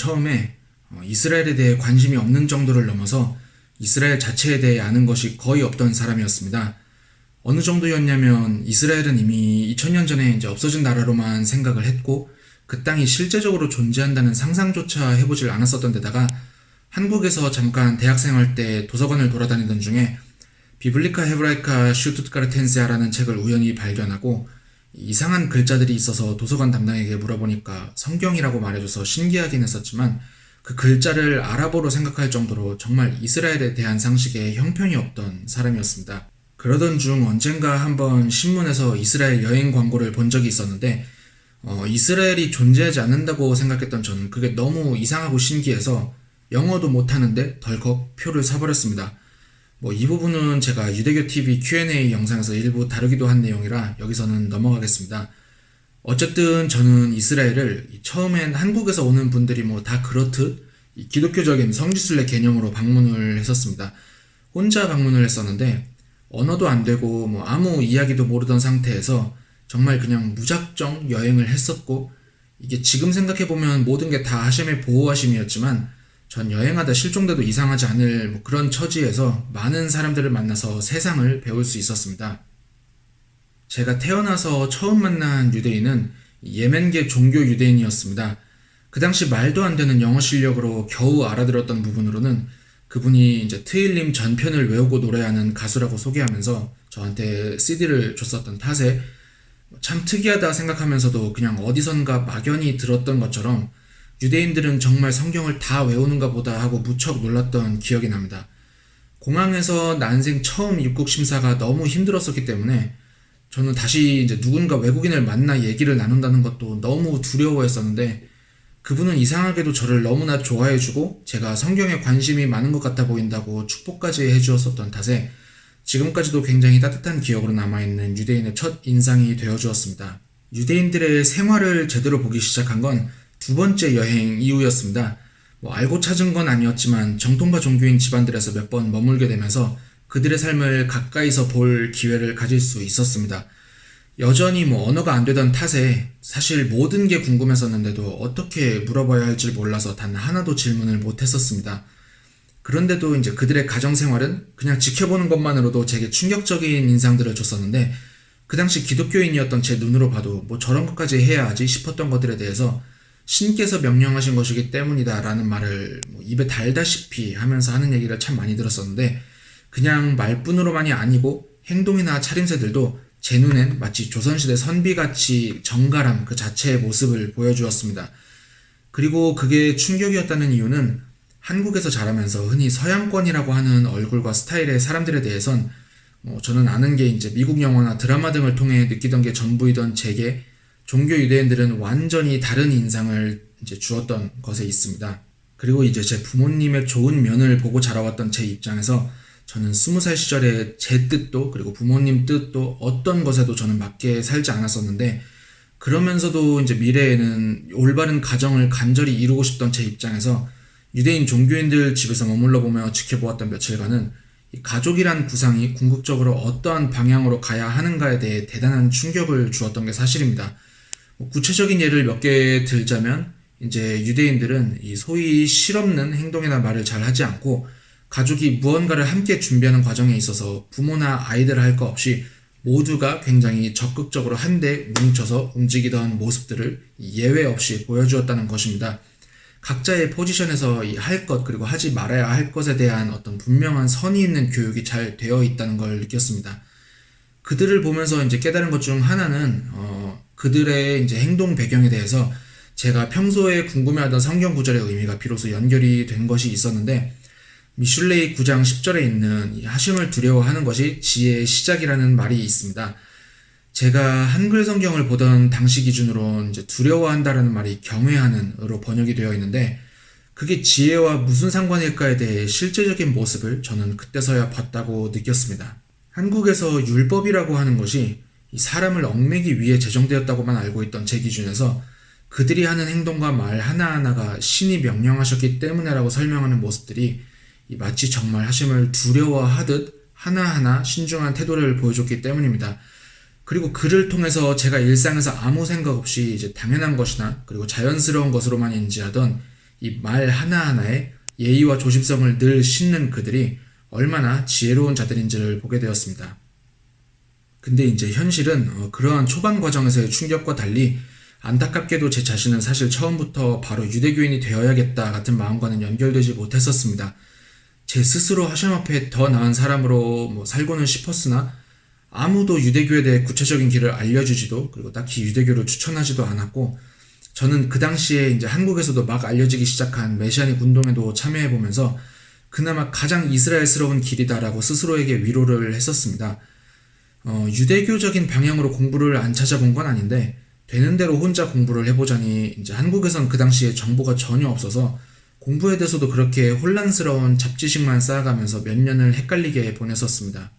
처음에 어, 이스라엘에 대해 관심이 없는 정도를 넘어서 이스라엘 자체에 대해 아는 것이 거의 없던 사람이었습니다. 어느 정도였냐면 이스라엘은 이미 2000년 전에 이제 없어진 나라로만 생각을 했고 그 땅이 실제적으로 존재한다는 상상조차 해보질 않았었던 데다가 한국에서 잠깐 대학생활 때 도서관을 돌아다니던 중에 비블리카 헤브라이카 슈투트가르텐세아라는 책을 우연히 발견하고 이상한 글자들이 있어서 도서관 담당에게 물어보니까 성경이라고 말해줘서 신기하긴 했었지만 그 글자를 아랍어로 생각할 정도로 정말 이스라엘에 대한 상식에 형편이 없던 사람이었습니다. 그러던 중 언젠가 한번 신문에서 이스라엘 여행 광고를 본 적이 있었는데 어, 이스라엘이 존재하지 않는다고 생각했던 저는 그게 너무 이상하고 신기해서 영어도 못하는데 덜컥 표를 사버렸습니다. 뭐 이 부분은 제가 유대교 TV Q&A 영상에서 일부 다루기도 한 내용이라 여기서는 넘어가겠습니다. 어쨌든 저는 이스라엘을 처음엔 한국에서 오는 분들이 뭐 다 그렇듯 기독교적인 성지순례 개념으로 방문을 했었습니다. 혼자 방문을 했었는데 언어도 안 되고 뭐 아무 이야기도 모르던 상태에서 정말 그냥 무작정 여행을 했었고 이게 지금 생각해 보면 모든 게 다 하심의 보호하심이었지만 전 여행하다 실종돼도 이상하지 않을 뭐 그런 처지에서 많은 사람들을 만나서 세상을 배울 수 있었습니다. 제가 태어나서 처음 만난 유대인은 예멘계 종교 유대인이었습니다. 그 당시 말도 안 되는 영어 실력으로 겨우 알아들었던 부분으로는 그분이 이제 트일림 전편을 외우고 노래하는 가수라고 소개하면서 저한테 CD를 줬었던 탓에 참 특이하다 생각하면서도 그냥 어디선가 막연히 들었던 것처럼 유대인들은 정말 성경을 다 외우는가 보다 하고 무척 놀랐던 기억이 납니다. 공항에서 난생 처음 입국 심사가 너무 힘들었었기 때문에 저는 다시 이제 누군가 외국인을 만나 얘기를 나눈다는 것도 너무 두려워했었는데 그분은 이상하게도 저를 너무나 좋아해주고 제가 성경에 관심이 많은 것 같아 보인다고 축복까지 해주었었던 탓에 지금까지도 굉장히 따뜻한 기억으로 남아있는 유대인의 첫 인상이 되어주었습니다. 유대인들의 생활을 제대로 보기 시작한 건 두 번째 여행 이후였습니다. 뭐 알고 찾은 건 아니었지만 정통파 종교인 집안들에서 몇 번 머물게 되면서 그들의 삶을 가까이서 볼 기회를 가질 수 있었습니다. 여전히 뭐 언어가 안 되던 탓에 사실 모든 게 궁금했었는데도 어떻게 물어봐야 할지 몰라서 단 하나도 질문을 못 했었습니다. 그런데도 이제 그들의 가정 생활은 그냥 지켜보는 것만으로도 제게 충격적인 인상들을 줬었는데 그 당시 기독교인이었던 제 눈으로 봐도 뭐 저런 것까지 해야 하지 싶었던 것들에 대해서 신께서 명령하신 것이기 때문이다 라는 말을 뭐 입에 달다시피 하면서 하는 얘기를 참 많이 들었었는데 그냥 말뿐으로만이 아니고 행동이나 차림새들도 제 눈엔 마치 조선시대 선비같이 정갈함 그 자체의 모습을 보여주었습니다. 그리고 그게 충격이었다는 이유는 한국에서 자라면서 흔히 서양권이라고 하는 얼굴과 스타일의 사람들에 대해선 뭐 저는 아는 게 이제 미국 영화나 드라마 등을 통해 느끼던 게 전부이던 제게 종교 유대인들은 완전히 다른 인상을 이제 주었던 것에 있습니다. 그리고 이제 제 부모님의 좋은 면을 보고 자라왔던 제 입장에서 저는 스무 살 시절에 제 뜻도 그리고 부모님 뜻도 어떤 것에도 저는 맞게 살지 않았었는데 그러면서도 이제 미래에는 올바른 가정을 간절히 이루고 싶던 제 입장에서 유대인 종교인들 집에서 머물러 보며 지켜보았던 며칠간은 가족이란 구상이 궁극적으로 어떠한 방향으로 가야 하는가에 대해 대단한 충격을 주었던 게 사실입니다. 뭐 구체적인 예를 몇 개 들자면 이제 유대인들은 이 소위 실없는 행동이나 말을 잘 하지 않고 가족이 무언가를 함께 준비하는 과정에 있어서 부모나 아이들 할거 없이 모두가 굉장히 적극적으로 한데 뭉쳐서 움직이던 모습들을 예외 없이 보여주었다는 것입니다. 각자의 포지션에서 할것 그리고 하지 말아야 할 것에 대한 어떤 분명한 선이 있는 교육이 잘 되어 있다는 걸 느꼈습니다. 그들을 보면서 이제 깨달은 것 중 하나는 어, 그들의 이제 행동 배경에 대해서 제가 평소에 궁금해하던 성경 구절의 의미가 비로소 연결이 된 것이 있었는데 미슐레이 9장 10절에 있는 하심을 두려워하는 것이 지혜의 시작이라는 말이 있습니다. 제가 한글 성경을 보던 당시 기준으로 이제 두려워한다라는 말이 경외하는으로 번역이 되어 있는데 그게 지혜와 무슨 상관일까에 대해 실제적인 모습을 저는 그때서야 봤다고 느꼈습니다. 한국에서 율법이라고 하는 것이 사람을 얽매기 위해 제정되었다고만 알고 있던 제 기준에서 그들이 하는 행동과 말 하나하나가 신이 명령하셨기 때문에라고 설명하는 모습들이 마치 정말 하심을 두려워하듯 하나하나 신중한 태도를 보여줬기 때문입니다. 그리고 그를 통해서 제가 일상에서 아무 생각 없이 이제 당연한 것이나 그리고 자연스러운 것으로만 인지하던 이 말 하나하나에 예의와 조심성을 늘 싣는 그들이 얼마나 지혜로운 자들인지를 보게 되었습니다. 근데 이제 현실은 어, 그러한 초반 과정에서의 충격과 달리 안타깝게도 제 자신은 사실 처음부터 바로 유대교인이 되어야겠다 같은 마음과는 연결되지 못했었습니다. 제 스스로 하심 앞에 더 나은 사람으로 뭐 살고는 싶었으나 아무도 유대교에 대해 구체적인 길을 알려주지도 그리고 딱히 유대교를 추천하지도 않았고 저는 그 당시에 이제 한국에서도 막 알려지기 시작한 메시아닉 운동에도 참여해 보면서 그나마 가장 이스라엘스러운 길이다라고 스스로에게 위로를 했었습니다. 어, 유대교적인 방향으로 공부를 안 찾아본 건 아닌데 되는 대로 혼자 공부를 해보자니 이제 한국에선 그 당시에 정보가 전혀 없어서 공부에 대해서도 그렇게 혼란스러운 잡지식만 쌓아가면서 몇 년을 헷갈리게 보냈었습니다.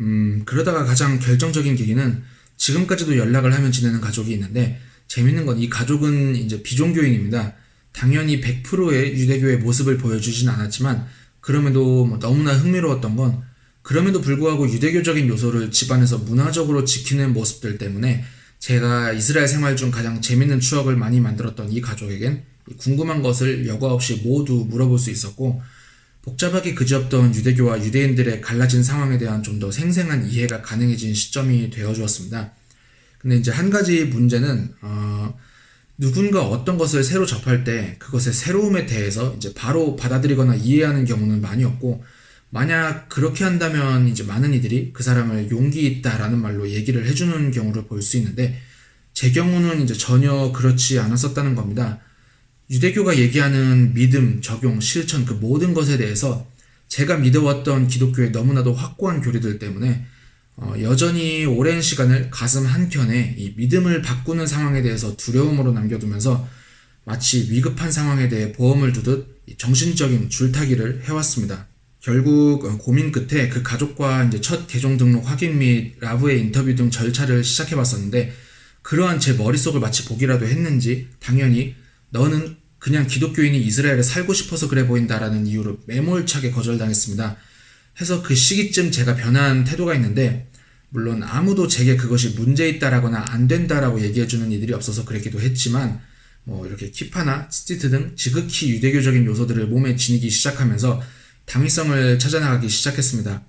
음, 그러다가 가장 결정적인 계기는 지금까지도 연락을 하면 지내는 가족이 있는데 재밌는 건 이 가족은 이제 비종교인입니다. 당연히 100%의 유대교의 모습을 보여주진 않았지만 그럼에도 뭐 너무나 흥미로웠던 건 그럼에도 불구하고 유대교적인 요소를 집안에서 문화적으로 지키는 모습들 때문에 제가 이스라엘 생활 중 가장 재밌는 추억을 많이 만들었던 이 가족에겐 궁금한 것을 여과 없이 모두 물어볼 수 있었고 복잡하게 그지없던 유대교와 유대인들의 갈라진 상황에 대한 좀 더 생생한 이해가 가능해진 시점이 되어 주었습니다. 근데 이제 한 가지 문제는 어, 누군가 어떤 것을 새로 접할 때 그것의 새로움에 대해서 이제 바로 받아들이거나 이해하는 경우는 많이 없고 만약 그렇게 한다면 이제 많은 이들이 그 사람을 용기 있다라는 말로 얘기를 해주는 경우를 볼 수 있는데 제 경우는 이제 전혀 그렇지 않았었다는 겁니다. 유대교가 얘기하는 믿음, 적용, 실천 그 모든 것에 대해서 제가 믿어왔던 기독교의 너무나도 확고한 교리들 때문에 어, 여전히 오랜 시간을 가슴 한켠에 이 믿음을 바꾸는 상황에 대해서 두려움으로 남겨두면서 마치 위급한 상황에 대해 보험을 두듯 정신적인 줄타기를 해왔습니다. 결국 어, 고민 끝에 그 가족과 이제 첫 계정 등록 확인 및 라브의 인터뷰 등 절차를 시작해 봤었는데 그러한 제 머릿속을 마치 보기라도 했는지 당연히 너는 그냥 기독교인이 이스라엘에 살고 싶어서 그래 보인다라는 이유로 매몰차게 거절당했습니다. 해서 그 시기쯤 제가 변한 태도가 있는데 물론 아무도 제게 그것이 문제 있다라거나 안 된다라고 얘기해주는 이들이 없어서 그랬기도 했지만 뭐 이렇게 키파나 스티트 등 지극히 유대교적인 요소들을 몸에 지니기 시작하면서 당위성을 찾아나가기 시작했습니다.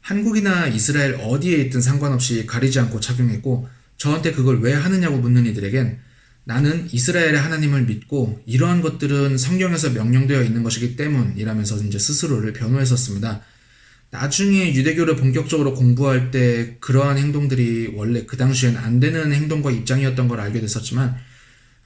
한국이나 이스라엘 어디에 있든 상관없이 가리지 않고 착용했고 저한테 그걸 왜 하느냐고 묻는 이들에겐 나는 이스라엘의 하나님을 믿고 이러한 것들은 성경에서 명령되어 있는 것이기 때문이라면서 이제 스스로를 변호했었습니다. 나중에 유대교를 본격적으로 공부할 때 그러한 행동들이 원래 그 당시엔 안 되는 행동과 입장이었던 걸 알게 됐었지만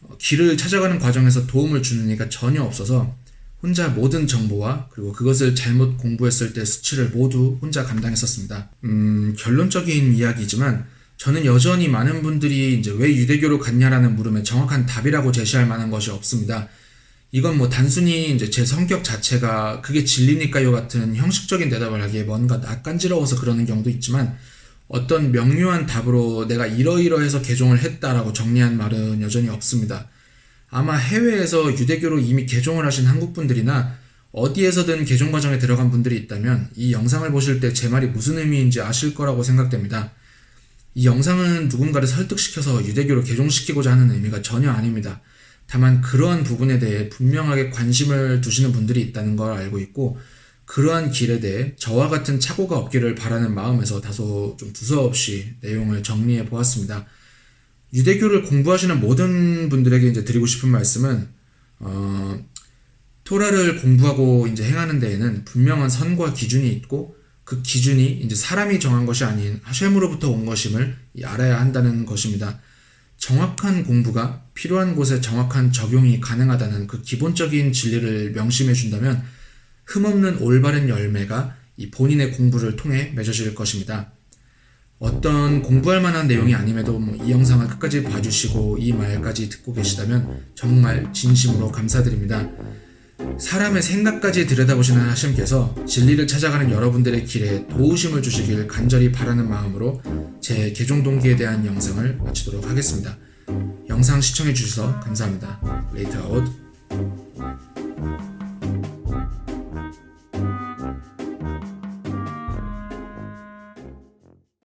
어, 길을 찾아가는 과정에서 도움을 주는 이가 전혀 없어서 혼자 모든 정보와 그리고 그것을 잘못 공부했을 때 수치를 모두 혼자 감당했었습니다. 음, 결론적인 이야기지만 저는 여전히 많은 분들이 이제 왜 유대교로 갔냐라는 물음에 정확한 답이라고 제시할 만한 것이 없습니다. 이건 뭐 단순히 이제 제 성격 자체가 그게 진리니까요 같은 형식적인 대답을 하기에 뭔가 낯간지러워서 그러는 경우도 있지만 어떤 명료한 답으로 내가 이러이러해서 개종을 했다라고 정리한 말은 여전히 없습니다. 아마 해외에서 유대교로 이미 개종을 하신 한국분들이나 어디에서든 개종 과정에 들어간 분들이 있다면 이 영상을 보실 때 제 말이 무슨 의미인지 아실 거라고 생각됩니다. 이 영상은 누군가를 설득시켜서 유대교로 개종시키고자 하는 의미가 전혀 아닙니다. 다만 그러한 부분에 대해 분명하게 관심을 두시는 분들이 있다는 걸 알고 있고 그러한 길에 대해 저와 같은 착오가 없기를 바라는 마음에서 다소 좀 두서없이 내용을 정리해 보았습니다. 유대교를 공부하시는 모든 분들에게 이제 드리고 싶은 말씀은 어, 토라를 공부하고 이제 행하는 데에는 분명한 선과 기준이 있고 그 기준이 이제 사람이 정한 것이 아닌 하셴으로부터 온 것임을 알아야 한다는 것입니다. 정확한 공부가 필요한 곳에 정확한 적용이 가능하다는 그 기본적인 진리를 명심해 준다면 흠없는 올바른 열매가 이 본인의 공부를 통해 맺어질 것입니다. 어떤 공부할 만한 내용이 아님에도 뭐 이 영상을 끝까지 봐주시고 이 말까지 듣고 계시다면 정말 진심으로 감사드립니다. 사람의 생각까지 들여다보시는 하심께서 진리를 찾아가는 여러분들의 길에 도우심을 주시길 간절히 바라는 마음으로 제 개종 동기에 대한 영상을 마치도록 하겠습니다. 영상 시청해 주셔서 감사합니다. 레이트 아웃